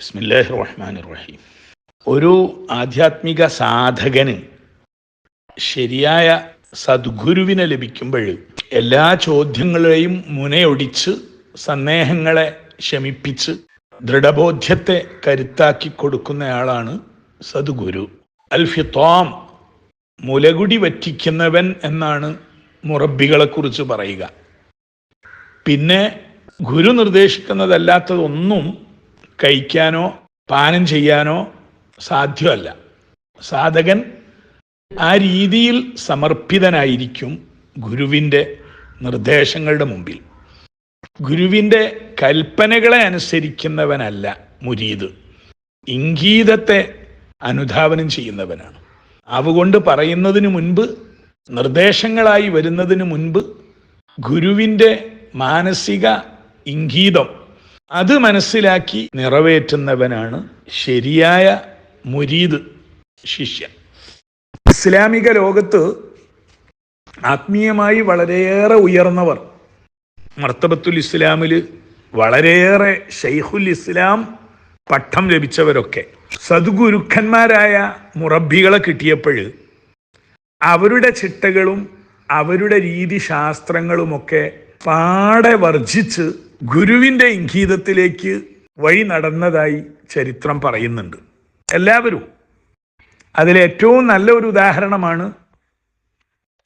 ബിസ്മില്ലാഹി റഹ്മാൻ റഹീം ഒരു ആധ്യാത്മിക സാധകന് ശരിയായ സദ്ഗുരുവിനെ ലഭിക്കുമ്പോൾ എല്ലാ ചോദ്യങ്ങളെയും മുനയൊടിച്ച് സന്ദേഹങ്ങളെ ശമിപ്പിച്ച് ദൃഢബോധ്യത്തെ കരുത്താക്കി കൊടുക്കുന്നയാളാണ് സദ്ഗുരു. അൽ ഫിത്തോം മുലകുടി വറ്റിക്കുന്നവൻ എന്നാണ് മുറബികളെ കുറിച്ച് പറയുക. പിന്നെ ഗുരു നിർദ്ദേശിക്കുന്നതല്ലാത്തതൊന്നും കഴിക്കാനോ പാനം ചെയ്യാനോ സാധ്യമല്ല. സാധകൻ ആ രീതിയിൽ സമർപ്പിതനായിരിക്കും ഗുരുവിന്റെ നിർദ്ദേശങ്ങളുടെ മുമ്പിൽ. ഗുരുവിന്റെ കൽപ്പനകളെ അനുസരിക്കുന്നവനല്ല മുരീദ്. ഇംഗീതത്തെ അനുധാവനം ചെയ്യുന്നവനാണ്. അതുകൊണ്ട് പറയുന്നതിന് മുൻപ് നിർദ്ദേശങ്ങളായി വരുന്നതിന് മുൻപ് ഗുരുവിന്റെ മാനസിക ഇംഗീതം അത് മനസ്സിലാക്കി നിറവേറ്റുന്നവനാണ് ശരിയായ മുരീദ് ശിഷ്യൻ ഇസ്ലാമിക ലോകത്ത് ആത്മീയമായി വളരെയേറെ ഉയർന്നവർ. മർത്തബത്തുൽ ഇസ്ലാമിൽ വളരെയേറെ ഷെയ്ഖുൽ ഇസ്ലാം പട്ടം ലഭിച്ചവരൊക്കെ. സദ്ഗുരുക്കന്മാരായ മുറബികളെ കിട്ടിയപ്പോൾ അവരുടെ ചിട്ടകളും അവരുടെ രീതിശാസ്ത്രങ്ങളുമൊക്കെ പാടെ വർജിച്ച് ഗുരുവിന്റെ ഇംഗീതത്തിലേക്ക് വഴി നടന്നതായി ചരിത്രം പറയുന്നുണ്ട്. എല്ലാവരും. അതിലേറ്റവും നല്ല ഒരു ഉദാഹരണമാണ്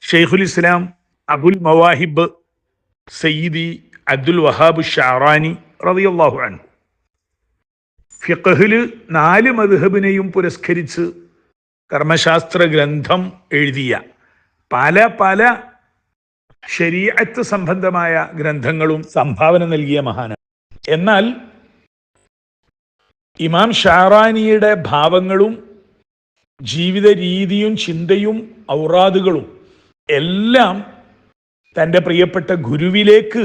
ഷെയ്ഖുൽ ഇസ്ലാം അബുൽ മവാഹിബ് സയ്യിദി അബ്ദുൽ വഹാബ് ഷാറാനി റളിയല്ലാഹു അൻഹു. ഫിഖഹിൽ നാല് മദ്ഹബിനെയും പുരസ്കരിച്ച് കർമ്മശാസ്ത്ര ഗ്രന്ഥം എഴുതിയ പല പല ശരീഅത്ത് സംബന്ധമായ ഗ്രന്ഥങ്ങളും സംഭാവന നൽകിയ മഹാനാണ്. എന്നാൽ ഇമാം ഷാറാനിയുടെ ഭാവങ്ങളും ജീവിത രീതിയും ചിന്തയും ഔറാദുകളും എല്ലാം തന്റെ പ്രിയപ്പെട്ട ഗുരുവിലേക്ക്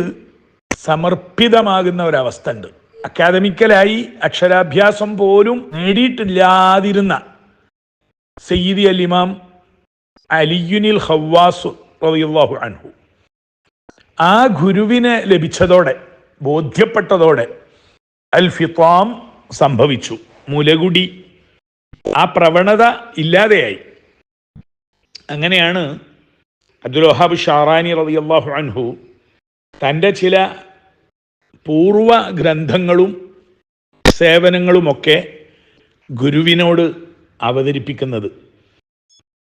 സമർപ്പിതമാകുന്ന ഒരവസ്ഥ ഉണ്ട് അക്കാദമിക്കലായി അക്ഷരാഭ്യാസം പോലും നേടിയിട്ടില്ലാതിരുന്ന സയ്യിദി അൽ ഇമാം അലിയുനിൽ ഹവാസു റളിയല്ലാഹു അൻഹു. ആ ഗുരുവിനെ ലഭിച്ചതോടെ ബോധ്യപ്പെട്ടതോടെ അൽ ഫിത്വാം സംഭവിച്ചു. മുലകുടി. ആ പ്രവണത ഇല്ലാതെയായി. അങ്ങനെയാണ് അബ്ദുൽ വഹാബ് ഷാറാനി റളിയല്ലാഹു അൻഹു തന്റെ ചില പൂർവ ഗ്രന്ഥങ്ങളും സേവനങ്ങളുമൊക്കെ ഗുരുവിനോട് അവതരിപ്പിക്കുന്നത്.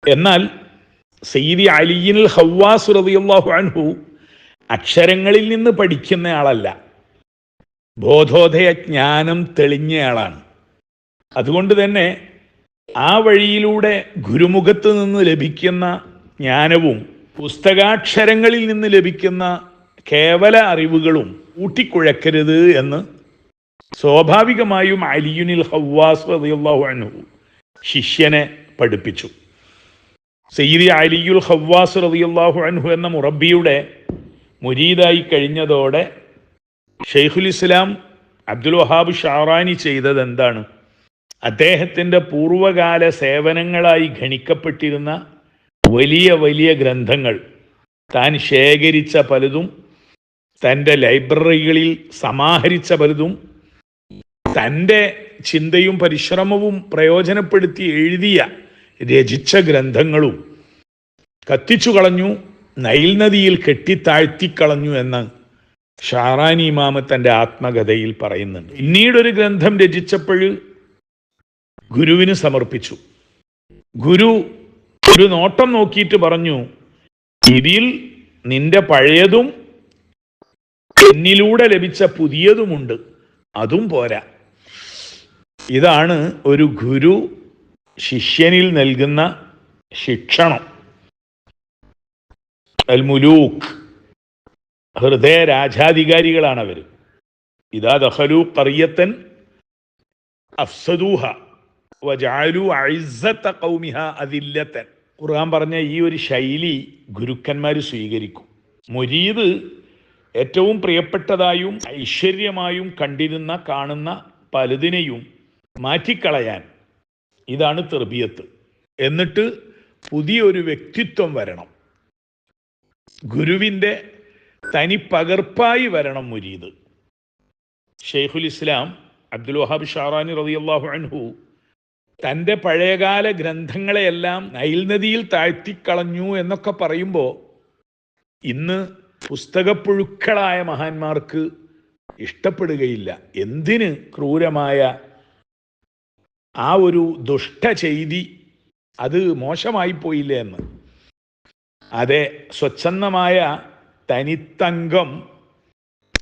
എന്നാൽ സയ്യിദി അലിയിൻ ഹവാസ് റളിയല്ലാഹു അൻഹു അക്ഷരങ്ങളിൽ നിന്ന് പഠിക്കുന്നയാളല്ല. ബോധോദയ ജ്ഞാനം തെളിഞ്ഞയാളാണ്. അതുകൊണ്ട് തന്നെ ആ വഴിയിലൂടെ ഗുരുമുഖത്ത് നിന്ന് ലഭിക്കുന്ന ജ്ഞാനവും പുസ്തകാക്ഷരങ്ങളിൽ നിന്ന് ലഭിക്കുന്ന കേവല അറിവുകളും കൂട്ടിക്കുഴക്കരുത് എന്ന് സ്വാഭാവികമായും അലിയുനിൽ ഹവാസ് അൻഹു ശിഷ്യനെ പഠിപ്പിച്ചു. സെയ്ദി അലിയുൽ ഹവാസ് റളിയല്ലാഹു അൻഹു എന്ന മുറബിയുടെ മുരീദായി കഴിഞ്ഞതോടെ ഷെയ്ഖുൽ ഇസ്ലാം അബ്ദുൽ വഹാബ് ഷാറാനി ചെയ്തത് എന്താണ് അദ്ദേഹത്തിന്റെ പൂർവകാല സേവനങ്ങളായി ഗണിക്കപ്പെട്ടിരുന്ന വലിയ വലിയ ഗ്രന്ഥങ്ങൾ താൻ ശേഖരിച്ച പലതും തന്റെ ലൈബ്രറികളിൽ സമാഹരിച്ച പലതും തന്റെ ചിന്തയും പരിശ്രമവും പ്രയോജനപ്പെടുത്തി എഴുതിയ രചിച്ച ഗ്രന്ഥങ്ങളും കത്തിച്ചു കളഞ്ഞു. നൈൽ നദിയിൽ കെട്ടിത്താഴ്ത്തിക്കളഞ്ഞു എന്ന് ഷാറാനി ഇമാമ തന്റെ ആത്മകഥയിൽ പറയുന്നുണ്ട്. പിന്നീടൊരു ഗ്രന്ഥം രചിച്ചപ്പോൾ ഗുരുവിന് സമർപ്പിച്ചു. ഗുരു ഒരു നോട്ടം നോക്കിയിട്ട് പറഞ്ഞു ഇതിൽ നിന്റെ പഴയതും എന്നിലൂടെ ലഭിച്ച പുതിയതുമുണ്ട്. അതും പോരാ. ഇതാണ് ഒരു ഗുരു ശിഷ്യനിൽ നൽകുന്ന ശിക്ഷണം. അൽ മുലൂക്ക് ഹൃദയ രാജാധികാരികളാണ് അവർ ഇതാ ദഹലു കറിയത്തൻ അഫ്സദൂഹ. വജാലു അഇസ്സത്ത കൗമിഹ അതില്ലത്തൻ ഖുർആൻ പറഞ്ഞ ഈ ഒരു ശൈലി ഗുരുക്കന്മാർ സ്വീകരിക്കും. മുരീദ് ഏറ്റവും പ്രിയപ്പെട്ടതായും ഐശ്വര്യമായും കണ്ടിരുന്ന കാണുന്ന പലതിനെയും മാറ്റിക്കളയാൻ ഇതാണ് തെർബിയത്ത്. എന്നിട്ട് പുതിയൊരു വ്യക്തിത്വം വരണം. ഗുരുവിന്റെ തനി പകർപ്പായി വരണം മുരീദ്. ഷെയ്ഖുൽ ഇസ്ലാം അബ്ദുൽ വഹാബ് ഷാറാനി റളിയല്ലാഹു അൻഹു തന്റെ പഴയകാല ഗ്രന്ഥങ്ങളെയെല്ലാം നൈൽ നദിയിൽ താഴ്ത്തിക്കളഞ്ഞു എന്നൊക്കെ പറയുമ്പോൾ ഇന്ന് പുസ്തകപ്പുഴുക്കളായ മഹാന്മാർക്ക് ഇഷ്ടപ്പെടുകയില്ല. എന്തിന് ക്രൂരമായ ആ ഒരു ദുഷ്ട ചെയ്തി അത് മോശമായി പോയില്ല എന്ന്? അതെ സ്വച്ഛന്ദമായ തനിത്തങ്കം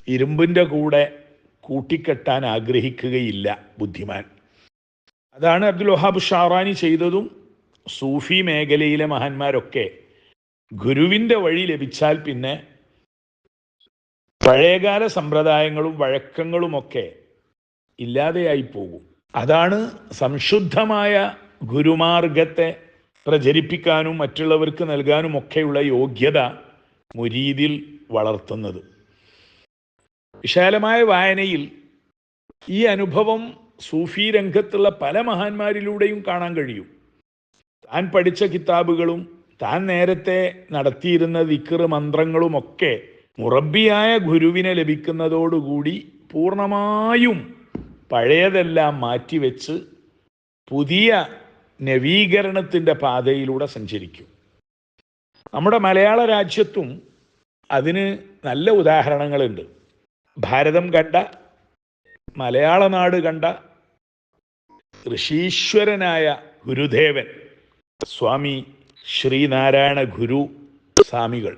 ഇരുമ്പിന്റെ കൂടെ കൂട്ടിക്കെട്ടാൻ ആഗ്രഹിക്കുകയില്ല ബുദ്ധിമാൻ. അതാണ് അബ്ദുൽ വഹാബ് ഷാറാനി ചെയ്തതും സൂഫി മേഖലയിലെ മഹാന്മാരൊക്കെ ഗുരുവിന്റെ വഴി ലഭിച്ചാൽ പിന്നെ പഴയകാല സമ്പ്രദായങ്ങളും വഴക്കങ്ങളുമൊക്കെ ഇല്ലാതെയായി പോകും. അതാണ് സംശുദ്ധമായ ഗുരുമാർഗത്തെ പ്രചരിപ്പിക്കാനും മറ്റുള്ളവർക്ക് നൽകാനും ഒക്കെയുള്ള യോഗ്യത മുരീതിൽ വളർത്തുന്നത്. വിശാലമായ വായനയിൽ ഈ അനുഭവം സൂഫി രംഗത്തുള്ള പല മഹാന്മാരിലൂടെയും കാണാൻ കഴിയും. താൻ പഠിച്ച കിതാബുകളും താൻ നേരത്തെ നടത്തിയിരുന്ന ദിക്കറ് മന്ത്രങ്ങളുമൊക്കെ മുറബിയായ ഗുരുവിനെ ലഭിക്കുന്നതോടുകൂടി പൂർണമായും പഴയതെല്ലാം മാറ്റിവെച്ച് പുതിയ നവീകരണത്തിന്റെ പാതയിലൂടെ സഞ്ചരിക്കും. നമ്മുടെ മലയാള രാജ്യത്തും അതിന് നല്ല ഉദാഹരണങ്ങളുണ്ട്. ഭാരതം കണ്ട മലയാള നാട് കണ്ട ഋഷീശ്വരനായ ഗുരുദേവൻ സ്വാമി ശ്രീനാരായണ ഗുരു സ്വാമികൾ.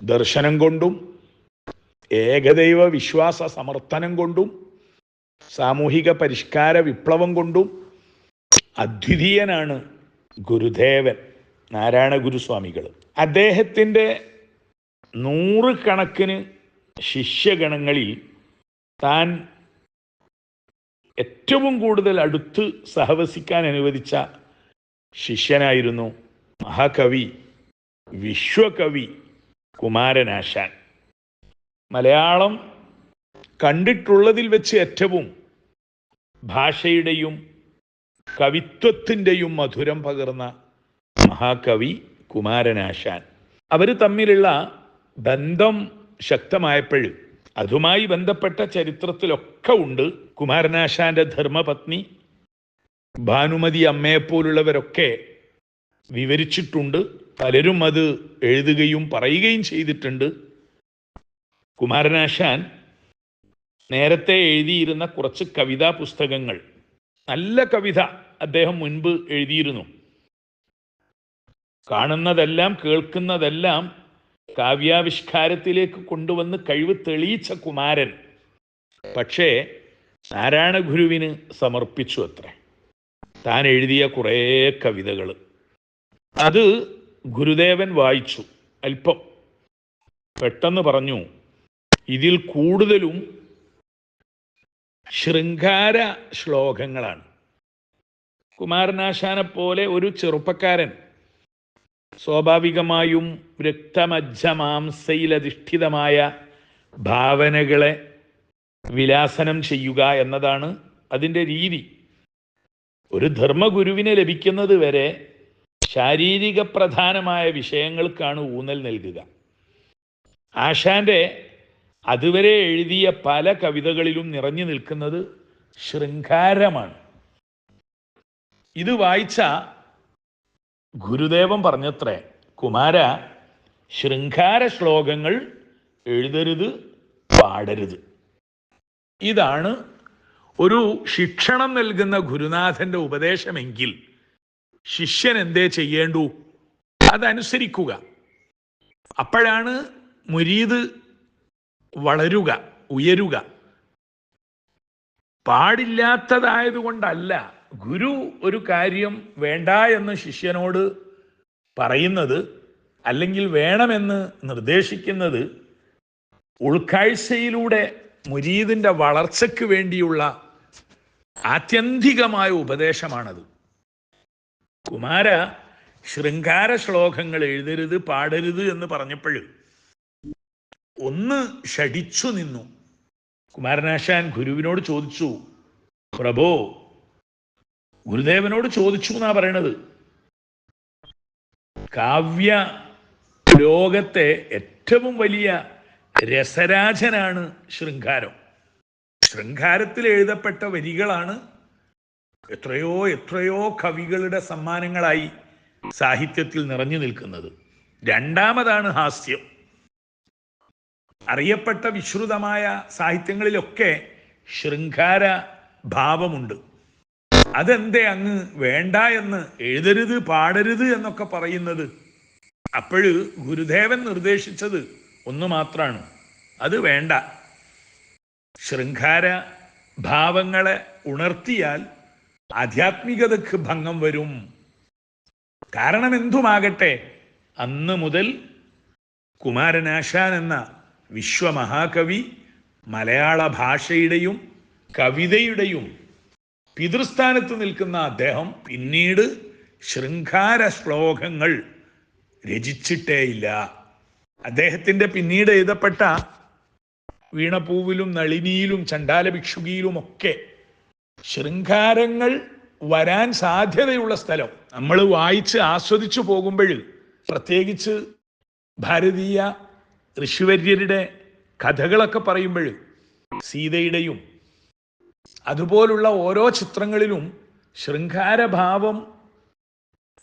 ദർശനം കൊണ്ടും ഏകദൈവ വിശ്വാസ സമർത്ഥനം കൊണ്ടും സാമൂഹിക പരിഷ്കാര വിപ്ലവം കൊണ്ടും അദ്വിതീയനാണ് ഗുരുദേവൻ നാരായണ ഗുരുസ്വാമികൾ. അദ്ദേഹത്തിന്റെ നൂറുകണക്കിന് ശിഷ്യഗണങ്ങളിൽ താൻ ഏറ്റവും കൂടുതൽ അടുത്ത് സഹവസിക്കാൻ അനുവദിച്ച ശിഷ്യനായിരുന്നു മഹാകവി വിശ്വകവി കുമാരനാശാൻ. മലയാളം കണ്ടിട്ടുള്ളതിൽ വെച്ച് ഏറ്റവും ഭാഷയുടെയും കവിത്വത്തിന്റെയും മധുരം പകർന്ന മഹാകവി കുമാരനാശാൻ. അവർ തമ്മിലുള്ള ബന്ധം ശക്തമായപ്പോഴും അതുമായി ബന്ധപ്പെട്ട ചരിത്രത്തിലൊക്കെ ഉണ്ട് കുമാരനാശാന്റെ ധർമ്മപത്നി. ഭാനുമതി അമ്മയെപ്പോലുള്ളവരൊക്കെ വിവരിച്ചിട്ടുണ്ട്. പലരും അത് എഴുതുകയും പറയുകയും ചെയ്തിട്ടുണ്ട്. കുമാരനാശാൻ നേരത്തെ എഴുതിയിരുന്ന കുറച്ച് കവിതാ പുസ്തകങ്ങൾ നല്ല കവിത അദ്ദേഹം മുൻപ് എഴുതിയിരുന്നു. കാണുന്നതെല്ലാം കേൾക്കുന്നതെല്ലാം കാവ്യാവിഷ്കാരത്തിലേക്ക് കൊണ്ടുവന്ന് കഴിവ് തെളിയിച്ച കുമാരൻ. പക്ഷേ നാരായണ ഗുരുവിന് സമർപ്പിച്ചു അത്രേ. താൻ എഴുതിയ കുറേ കവിതകൾ അത് ഗുരുദേവൻ വായിച്ചു അല്പം. പെട്ടെന്ന് പറഞ്ഞു ഇതിൽ കൂടുതലും ശൃംഗാര ശ്ലോകങ്ങളാണ്. കുമാരനാശാനെ പോലെ ഒരു ചെറുപ്പക്കാരൻ സ്വാഭാവികമായും രക്തമജ്ജമാംസയിലധിഷ്ഠിതമായ ഭാവനകളെ വിലാസനം ചെയ്യുക എന്നതാണ് അതിന്റെ രീതി. ഒരു ധർമ്മഗുരുവിനെ ലഭിക്കുന്നത് വരെ ശാരീരിക പ്രധാനമായ വിഷയങ്ങൾക്കാണ് ഊന്നൽ നൽകുക. ആശാന്റെ അതുവരെ എഴുതിയ പല കവിതകളിലും നിറഞ്ഞു നിൽക്കുന്നത് ശൃംഗാരമാണ്. ഇത് വായിച്ച ഗുരുദേവൻ പറഞ്ഞത്രേ കുമാര ശൃംഗാര ശ്ലോകങ്ങൾ എഴുതരുത് പാടരുത്. ഇതാണ് ഒരു ശിക്ഷണം നൽകുന്ന ഗുരുനാഥന്റെ ഉപദേശമെങ്കിൽ ശിഷ്യൻ എന്തേ ചെയ്യേണ്ടു? അതനുസരിക്കുക. അപ്പോഴാണ് മുരീത് വളരുക ഉയരുക. പാടില്ലാത്തതായതുകൊണ്ടല്ല ഗുരു ഒരു കാര്യം വേണ്ട എന്ന് ശിഷ്യനോട് പറയുന്നത് അല്ലെങ്കിൽ വേണമെന്ന് നിർദ്ദേശിക്കുന്നത് ഉൾക്കാഴ്ചയിലൂടെ മുരീദിന്റെ വളർച്ചയ്ക്ക് വേണ്ടിയുള്ള ആത്യന്തികമായ ഉപദേശമാണത്. കുമാര ശൃംഗാര ശ്ലോകങ്ങൾ എഴുതരുത് പാടരുത് എന്ന് പറഞ്ഞപ്പോൾ ഒന്ന് ഷടിച്ചു നിന്നു. കുമാരനാശാൻ ഗുരുവിനോട് ചോദിച്ചു പ്രഭോ ഗുരുദേവനോട് ചോദിച്ചു എന്നാ പറയണത്? കാവ്യ ലോകത്തെ ഏറ്റവും വലിയ രസരാജനാണ് ശൃംഗാരം. ശൃംഗാരത്തിൽ എഴുതപ്പെട്ട വരികളാണ് എത്രയോ എത്രയോ കവികളുടെ സമ്മാനങ്ങളായി സാഹിത്യത്തിൽ നിറഞ്ഞു നിൽക്കുന്നത്. രണ്ടാമതാണ് ഹാസ്യം. അറിയപ്പെട്ട വിശ്രുതമായ സാഹിത്യങ്ങളിലൊക്കെ ശൃംഗാര ഭാവമുണ്ട്. അതെന്തേ അങ്ങ് വേണ്ട എന്ന് എഴുതരുത് പാടരുത് എന്നൊക്കെ പറയുന്നത് അപ്പോഴ് ഗുരുദേവൻ നിർദ്ദേശിച്ചത് ഒന്ന് മാത്രമാണ്. അത് വേണ്ട. ശൃംഗാര ഭാവങ്ങളെ ഉണർത്തിയാൽ ആധ്യാത്മികതക്ക് ഭംഗം വരും. കാരണം എന്തുമാകട്ടെ അന്ന് മുതൽ കുമാരനാശാൻ എന്ന വിശ്വമഹാകവി മലയാള ഭാഷയുടെയും കവിതയുടെയും പിതൃസ്ഥാനത്ത് നിൽക്കുന്ന അദ്ദേഹം പിന്നീട് ശൃംഗാര ശ്ലോകങ്ങൾ രചിച്ചിട്ടേയില്ല. അദ്ദേഹത്തിന്റെ പിന്നീട് എഴുതപ്പെട്ട വീണപ്പൂവിലും നളിനിയിലും ചണ്ടാല ഭിക്ഷുകിയിലും ഒക്കെ ശൃംഗാരങ്ങൾ വരാൻ സാധ്യതയുള്ള സ്ഥലം. നമ്മൾ വായിച്ച് ആസ്വദിച്ചു പോകുമ്പോൾ പ്രത്യേകിച്ച് ഭാരതീയ ഋഷിവര്യരുടെ കഥകളൊക്കെ പറയുമ്പോൾ സീതയുടെയും അതുപോലുള്ള ഓരോ ചിത്രങ്ങളിലും ശൃംഗാരഭാവം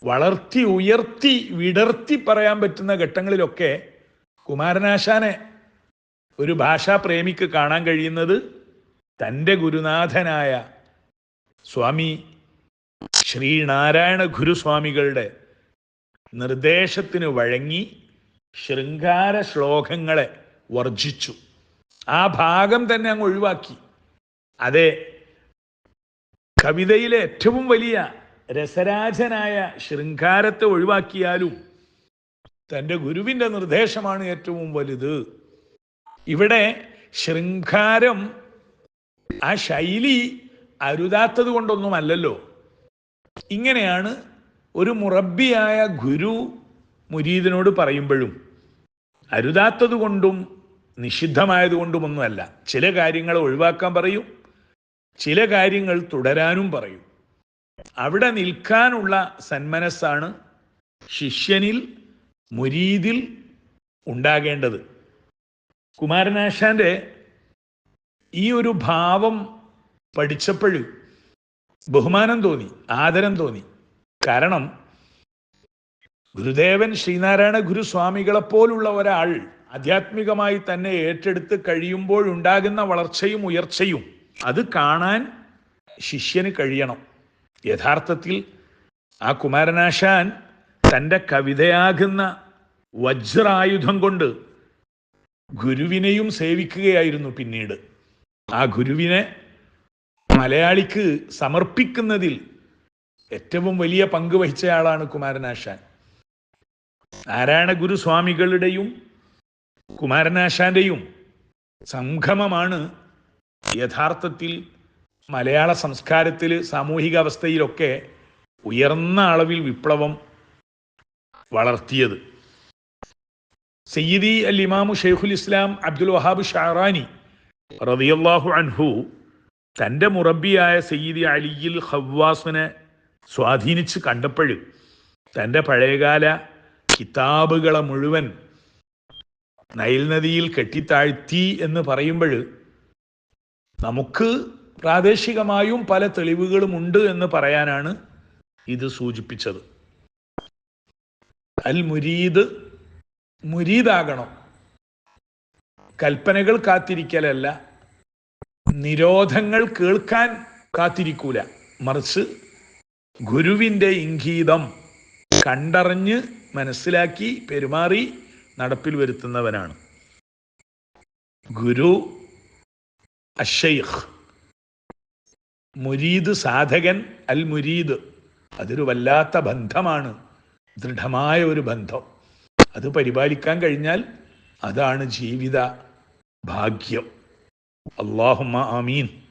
വളർത്തി ഉയർത്തി വിടർത്തി പറയാൻ പറ്റുന്ന ഘട്ടങ്ങളിലൊക്കെ കുമാരനാശാനെ ഒരു ഭാഷാ പ്രേമിക്ക് കാണാൻ കഴിയുന്നത് തന്റെ ഗുരുനാഥനായ സ്വാമി ശ്രീനാരായണ ഗുരുസ്വാമികളുടെ നിർദ്ദേശത്തിന് വഴങ്ങി ശൃംഗാര ശ്ലോകങ്ങളെ വർജിച്ചു. ആ ഭാഗം തന്നെ അങ്ങ് ഒഴിവാക്കി. അതെ കവിതയിലെ ഏറ്റവും വലിയ രസരാജനായ ശൃംഗാരത്തെ ഒഴിവാക്കിയാലും തന്റെ ഗുരുവിന്റെ നിർദ്ദേശമാണ് ഏറ്റവും വലുത്. ഇവിടെ ശൃംഗാരം ആ ശൈലി അരുതാത്തത് കൊണ്ടൊന്നുമല്ലല്ലോ. ഇങ്ങനെയാണ് ഒരു മുറബിയായ ഗുരു മുരീദിനോട് പറയുമ്പോഴും അരുതാത്തത് കൊണ്ടും നിഷിദ്ധമായതുകൊണ്ടുമൊന്നുമല്ല. ചില കാര്യങ്ങൾ ഒഴിവാക്കാൻ പറയും ചില കാര്യങ്ങൾ തുടരാനും പറയും. അവിടെ നിൽക്കാനുള്ള സന്മനസ്സാണ് ശിഷ്യനിൽ മുരീതിൽ ഉണ്ടാകേണ്ടത്. കുമാരനാശാന്റെ ഈ ഒരു ഭാവം പഠിച്ചപ്പോഴും ബഹുമാനം തോന്നി ആദരം തോന്നി. കാരണം ഗുരുദേവൻ ശ്രീനാരായണ ഗുരുസ്വാമികളെപ്പോലുള്ള ഒരാൾ ആധ്യാത്മികമായി തന്നെ ഏറ്റെടുത്ത് കഴിയുമ്പോഴുണ്ടാകുന്ന വളർച്ചയും ഉയർച്ചയും അത് കാണാൻ ശിഷ്യന് കഴിയണം. യഥാർത്ഥത്തിൽ ആ കുമാരനാശാൻ തന്റെ കവിതയാകുന്ന വജ്രായുധം കൊണ്ട് ഗുരുവിനെയും സേവിക്കുകയായിരുന്നു പിന്നീട്. ആ ഗുരുവിനെ മലയാളിക്ക് സമർപ്പിക്കുന്നതിൽ ഏറ്റവും വലിയ പങ്ക് വഹിച്ചയാളാണ് കുമാരനാശാൻ. നാരായണ ഗുരുസ്വാമികളുടെയും കുമാരനാശാന്റെയും സംഗമമാണ് യഥാർത്ഥത്തിൽ മലയാള സംസ്കാരത്തിൽ സാമൂഹിക അവസ്ഥയിലൊക്കെ ഉയർന്ന അളവിൽ വിപ്ലവം വളർത്തിയത്. സയ്യിദി അൽ ഇമാമു ഷെയ്ഖുൽ ഇസ്ലാം അബ്ദുൽ വഹാബ് ഷാറാനി റതിയല്ലാഹു അൻഹു തന്റെ മുറബിയായ സയ്യിദി അലിയിൽ ഹവ്വാസിനെ സ്വാധീനിച്ച് കണ്ടപ്പോൾ തന്റെ പഴയകാല കിതാബുകളെ മുഴുവൻ നൈൽ നദിയിൽ കെട്ടിത്താഴ്ത്തി എന്ന് പറയുമ്പോൾ നമുക്ക് പ്രാദേശികമായും പല തെളിവുകളും ഉണ്ട് എന്ന് പറയാനാണ് ഇത് സൂചിപ്പിച്ചത്. അൽ മുരീദ് മുരീദാകണം. കൽപ്പനകൾ കാത്തിരിക്കലല്ല നിരോധങ്ങൾ കേൾക്കാൻ കാത്തിരിക്കൂല. മറിച്ച് ഗുരുവിന്റെ ഇംഗീതം കണ്ടറിഞ്ഞ് മനസ്സിലാക്കി പെരുമാറി നടപ്പിൽ വരുത്തുന്നവനാണ്. ഗുരു അഷൈഖ്. മുരീദ് സാധകൻ അൽ മുരീദ്. അതൊരു വല്ലാത്ത ബന്ധമാണ്. ദൃഢമായ ഒരു ബന്ധം. അത് പരിപാലിക്കാൻ കഴിഞ്ഞാൽ അതാണ് ജീവിത ഭാഗ്യം. അള്ളാഹുമ്മ ആമീൻ.